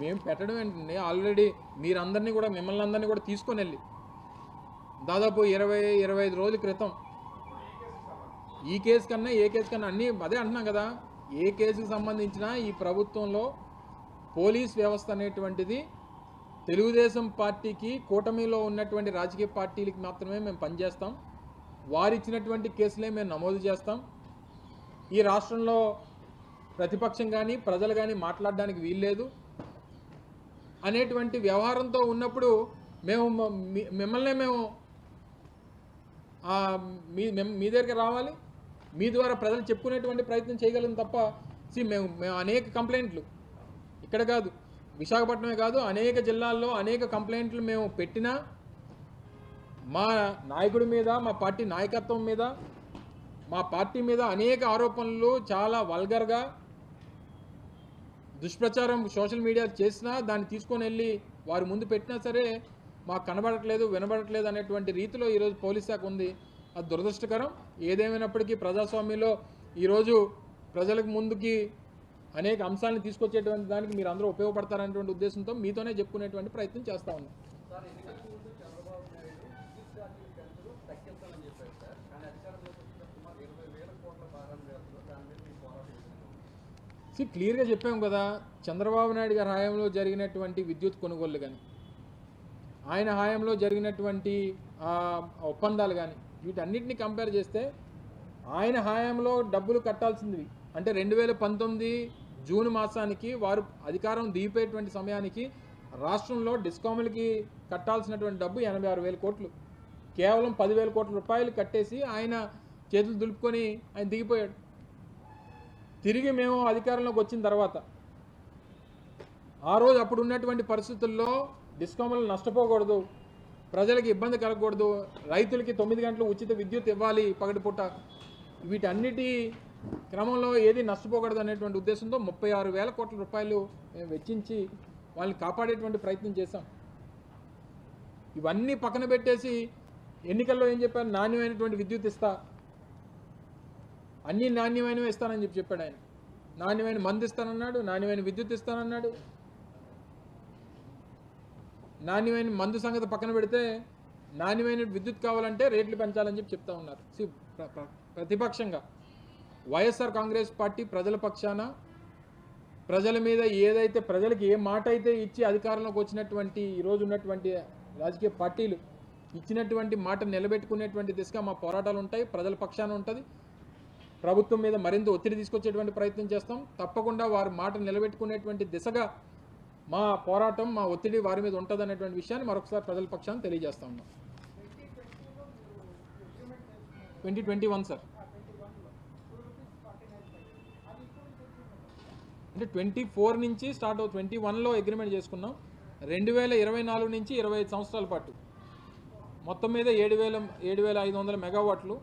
మేము పెట్టడం ఏంటండి? ఆల్రెడీ మీరందరినీ కూడా మిమ్మల్ని అందరినీ కూడా తీసుకొని వెళ్ళి. దాదాపు ఇరవై ఇరవై ఐదు రోజుల క్రితం. ఈ కేసు కన్నా ఏ కేసు కన్నా అన్నీ అదే అంటున్నాం కదా. ఏ కేసుకు సంబంధించిన ఈ ప్రభుత్వంలో పోలీస్ వ్యవస్థ అనేటువంటిది తెలుగుదేశం పార్టీకి కూటమిలో ఉన్నటువంటి రాజకీయ పార్టీలకి మాత్రమే మేము పనిచేస్తాం. వారిచ్చినటువంటి కేసులే మేము నమోదు చేస్తాం. ఈ రాష్ట్రంలో ప్రతిపక్షం కానీ ప్రజలు కానీ మాట్లాడడానికి వీల్లేదు. అనేటువంటి వ్యవహారంతో ఉన్నప్పుడు మేము మిమ్మల్నే మేము మీ మీ దగ్గరికి రావాలి. మీ ద్వారా ప్రజలు చెప్పుకునేటువంటి ప్రయత్నం చేయగలం తప్ప సి మేము మేము అనేక కంప్లైంట్లు. ఇక్కడ కాదు విశాఖపట్నమే కాదు అనేక జిల్లాల్లో అనేక కంప్లైంట్లు మేము పెట్టినా మా నాయకుడి మీద మా పార్టీ నాయకత్వం మీద మా పార్టీ మీద అనేక ఆరోపణలు చాలా వల్గర్గా దుష్ప్రచారం సోషల్ మీడియా చేసినా దాన్ని తీసుకొని వెళ్ళి వారి ముందు పెట్టినా సరే మాకు కనబడట్లేదు వినబడట్లేదు అనేటువంటి రీతిలో ఈరోజు పోలీస్ శాఖ ఉంది. అది దురదృష్టకరం. ఏదేమైనప్పటికీ ప్రజాస్వామ్యంలో ఈరోజు ప్రజలకు ముందుకి అనేక అంశాలను తీసుకొచ్చేటువంటి దానికి మీరు అందరూ ఉపయోగపడతారనేటువంటి ఉద్దేశంతో మీతోనే చెప్పుకునేటువంటి ప్రయత్నం చేస్తూ ఉన్నాం సార్ ఎన్నికలకు ముందు చంద్రబాబు నాయుడు విద్యుత్ ఛార్జీల ఖర్చులు తగ్గించాలని చెప్పారు సార్ కానీ అధికారంలోకి వచ్చిన సుమారు ఇరవై వేల కోట్ల భారాన్ని వేస్తారు దాని మీద మీ పోరాటం ఏంటి? సి క్లియర్గా చెప్పాం కదా చంద్రబాబు నాయుడు గారి హయాంలో జరిగినటువంటి విద్యుత్ కొనుగోలు కానీ ఆయన హయాంలో జరిగినటువంటి ఒప్పందాలు కానీ వీటన్నిటిని కంపేర్ చేస్తే ఆయన హయాంలో డబ్బులు కట్టాల్సింది అంటే రెండు వేల పంతొమ్మిది జూన్ మాసానికి వారు అధికారం దిగిపోయేటువంటి సమయానికి రాష్ట్రంలో డిస్కాములకి కట్టాల్సినటువంటి డబ్బు ఎనభై ఆరు వేల కోట్లు. కేవలం పదివేల కోట్ల రూపాయలు కట్టేసి ఆయన చేతులు దులుపుకొని ఆయన దిగిపోయాడు. తిరిగి మేము అధికారంలోకి వచ్చిన తర్వాత ఆ రోజు అప్పుడు ఉన్నటువంటి పరిస్థితుల్లో డిస్కౌంట్లు నష్టపోకూడదు ప్రజలకు ఇబ్బంది కలగకూడదు రైతులకి తొమ్మిది గంటలు ఉచిత విద్యుత్ ఇవ్వాలి పగటిపూట వీటన్నిటి క్రమంలో ఏది నష్టపోకూడదు అనేటువంటి ఉద్దేశంతో ముప్పై ఆరు వేల కోట్ల రూపాయలు మేము వెచ్చించి వాళ్ళని కాపాడేటువంటి ప్రయత్నం చేశాం. ఇవన్నీ పక్కన పెట్టేసి ఎన్నికల్లో ఏం చెప్పారు? నాణ్యమైనటువంటి విద్యుత్ ఇస్తా. అన్ని నాణ్యమైనవి ఇస్తానని చెప్పి చెప్పాడు ఆయన. నాణ్యమైన మందు ఇస్తానన్నాడు నాణ్యమైన విద్యుత్ ఇస్తానన్నాడు. నాణ్యమైన మందు సంగతి పక్కన పెడితే నాణ్యమైన విద్యుత్ కావాలంటే రేట్లు పెంచాలని చెప్పి చెప్తా ఉన్నారు. ప్రతిపక్షంగా. వైఎస్ఆర్ కాంగ్రెస్ పార్టీ ప్రజల పక్షాన ప్రజల మీద ఏదైతే ప్రజలకి ఏ మాట అయితే ఇచ్చి అధికారంలోకి వచ్చినటువంటి ఈరోజు ఉన్నటువంటి రాజకీయ పార్టీలు ఇచ్చినటువంటి మాట నిలబెట్టుకునేటువంటి దిశగా మా పోరాటాలు ఉంటాయి ప్రజల పక్షాన ఉంటుంది. ప్రభుత్వం మీద మరింత ఒత్తిడి తీసుకొచ్చేటువంటి ప్రయత్నం చేస్తాం. తప్పకుండా వారి మాట నిలబెట్టుకునేటువంటి దిశగా మా పోరాటం మా ఒత్తిడి వారి మీద ఉంటుందనేటువంటి విషయాన్ని మరొకసారి ప్రజల పక్షాన్ని తెలియజేస్తా ఉన్నాం. Twenty twenty one sir. అంటే ట్వంటీ ఫోర్ నుంచి స్టార్ట్ అవు ట్వంటీ వన్లో అగ్రిమెంట్ చేసుకున్నాం. రెండు వేల ఇరవై నాలుగు నుంచి ఇరవై ఐదు సంవత్సరాల పాటు. మొత్తం మీద ఏడు వేల ఏడు వేల ఐదు వందల మెగావాట్లు.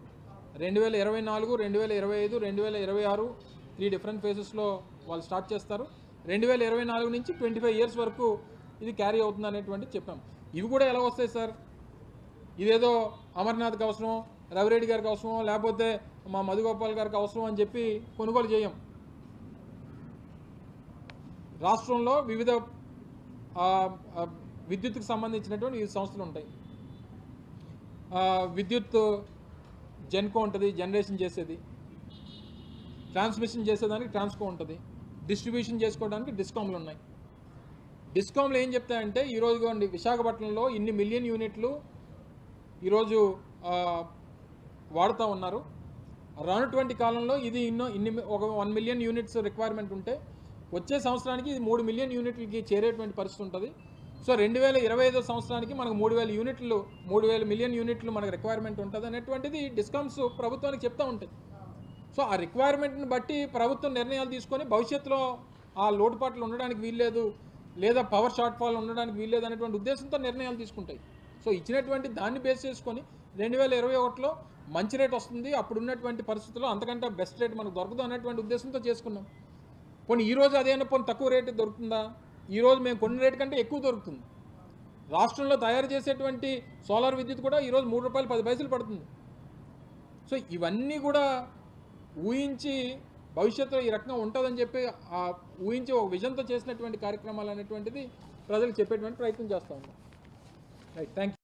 రెండు వేల ఇరవై నాలుగు రెండు వేల ఇరవై ఐదు రెండు వేల ఇరవై ఆరు త్రీ డిఫరెంట్ ఫేజెస్లో వాళ్ళు స్టార్ట్ చేస్తారు. రెండు వేల ఇరవై నాలుగు నుంచి ట్వంటీ ఫైవ్ ఇయర్స్ వరకు ఇది క్యారీ అవుతుంది అనేటువంటి చెప్పాం. ఇవి కూడా ఎలా వస్తాయి సార్? ఇదేదో అమర్నాథ్కి అవసరం రవిరెడ్డి గారికి అవసరం లేకపోతే మా మధుగోపాల్ గారికి అవసరం అని చెప్పి కొనుగోలు చేయం. రాష్ట్రంలో వివిధ విద్యుత్కు సంబంధించినటువంటి వివిధ సంస్థలు ఉంటాయి. విద్యుత్ జెన్కో ఉంటుంది జనరేషన్ చేసేది. ట్రాన్స్మిషన్ చేసేదానికి ట్రాన్స్కో ఉంటుంది. డిస్ట్రిబ్యూషన్ చేసుకోవడానికి డిస్కామ్లు ఉన్నాయి. డిస్కామ్లు ఏం చెప్తాయంటే ఈరోజు అండి విశాఖపట్నంలో ఇన్ని మిలియన్ యూనిట్లు ఈరోజు వాడుతూ ఉన్నారు. రానటువంటి కాలంలో ఇది ఇన్నో ఇన్ని ఒక వన్ మిలియన్ యూనిట్స్ రిక్వైర్మెంట్ ఉంటే వచ్చే సంవత్సరానికి ఇది మూడు మిలియన్ యూనిట్లకి చేరేటువంటి పరిస్థితి ఉంటుంది. సో రెండు వేల ఇరవై ఐదో సంవత్సరానికి మనకు మూడు వేల యూనిట్లు మూడు వేల మిలియన్ యూనిట్లు మనకు రిక్వైర్మెంట్ ఉంటుంది అనేటువంటిది డిస్కౌంట్స్ ప్రభుత్వానికి చెప్తూ ఉంటాయి. సో ఆ రిక్వైర్మెంట్ని బట్టి ప్రభుత్వం నిర్ణయాలు తీసుకొని భవిష్యత్తులో ఆ లోటుపాట్లు ఉండడానికి వీల్లేదు లేదా పవర్ షార్ట్ ఫాల్ ఉండడానికి వీల్లేదు అనేటువంటి ఉద్దేశంతో నిర్ణయాలు తీసుకుంటాయి. సో ఇచ్చినటువంటి దాన్ని బేస్ చేసుకొని రెండు వేల ఇరవై ఒకటిలో మంచి రేట్ వస్తుంది అప్పుడు ఉన్నటువంటి పరిస్థితుల్లో అంతకంటే బెస్ట్ రేట్ మనకు దొరకదు అనేటువంటి ఉద్దేశంతో చేసుకున్నాం. పోనీ ఈ రోజు అదేనా పోనీ తక్కువ రేటు దొరుకుతుందా? ఈ రోజు మేము కొన్ని రేటు కంటే ఎక్కువ దొరుకుతుంది. రాష్ట్రంలో తయారు చేసేటువంటి సోలార్ విద్యుత్ కూడా ఈరోజు మూడు రూపాయలు పది పైసలు పడుతుంది. సో ఇవన్నీ కూడా ఊహించి భవిష్యత్తులో ఈ రకంగా ఉంటుందని చెప్పి ఊహించి ఒక విజన్తో చేసినటువంటి కార్యక్రమాలు అనేటువంటిది ప్రజలకు చెప్పేటువంటి ప్రయత్నం చేస్తూ ఉన్నాం. Right thank